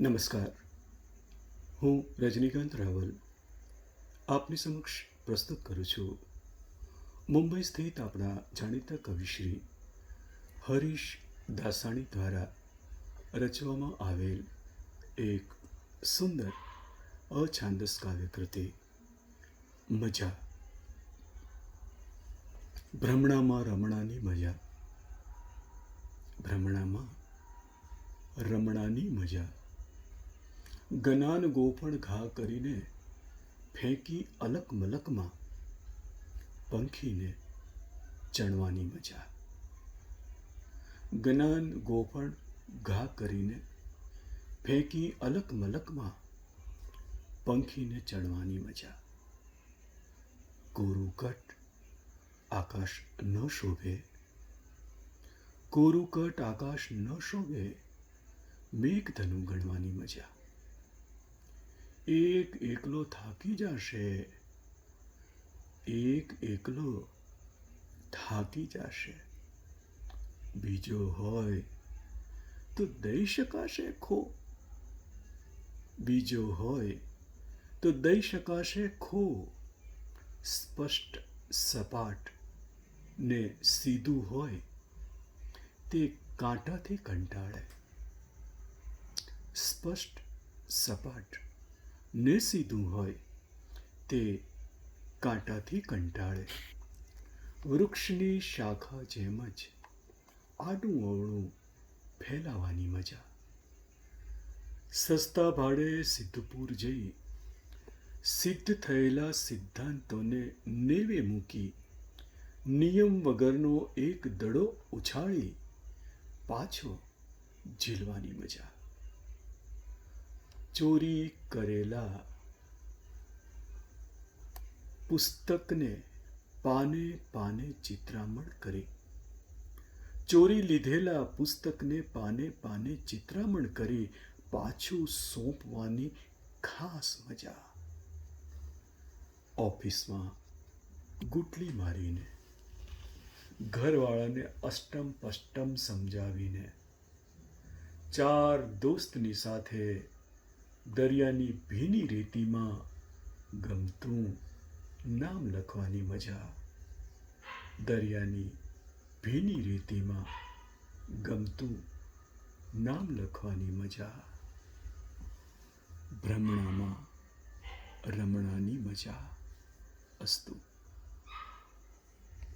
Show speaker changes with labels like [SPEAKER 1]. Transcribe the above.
[SPEAKER 1] નમસ્કાર. હું રજનીકાંત રાવલ આપની સમક્ષ પ્રસ્તુત કરું છું. મુંબઈ સ્થિત આપણા જાણીતા કવિશ્રી હરીશ દાસાણી દ્વારા રચવામાં આવેલ એક સુંદર, અછાંદસ કાવ્યકૃતિ, મજા. ભ્રમણામાં રમણાની મજા. ભ્રમણામાં રમણાની મજા. ગનાન ગોપણ ઘા કરીને ફેંકી અલક મલકમાં પંખીને ચણવાની મજા. ગનાન ગોપણ ઘા કરીને ફેંકી અલક મલકમાં પંખીને ચણવાની મજા. કોરું આકાશ ન શોભે. કોરું કટ આકાશ ન શોભે. મેઘધનુ ગણવાની મજા. એક એકલો થાકી જશે. એક એકલો થાકી જશે. બીજો હોય તો દઈ શકાશે ખો. બીજો હોય તો દઈ શકાશે ખો. સ્પષ્ટ સપાટ ને સીધું હોય તે કાંટાથી કંટાળે. સ્પષ્ટ સપાટ. ને સીધું હોય તે કાંટાથી કંટાળે. વૃક્ષની શાખા જેમ જ આડું અવળું ફેલાવાની મજા. સસ્તા ભાડે સિદ્ધપુર જઈ સિદ્ધ થયેલા સિદ્ધાંતોને નેવે મૂકી નિયમ વગરનો એક દડો ઉછાળી પાછો ઝીલવાની મજા. ચોરી કરેલા પુસ્તકને પાને પાને ચિત્રામણ કરી. ચોરી લીધેલા પુસ્તકને પાને પાને ચિત્રામણ કરી પાછું સોંપવાની ખાસ મજા. ઓફિસમાં ગુટલી મારીને, ઘરવાળાને અષ્ટમ પષ્ટમ સમજાવીને, ચાર દોસ્તની સાથે દરિયાની ભીની રેતીમાં ગમતું નામ લખવાની મજા. દરિયાની ભીની રેતીમાં ગમતું નામ લખવાની મજા. ભ્રમણામાં રમણાની મજા. અસ્તુ.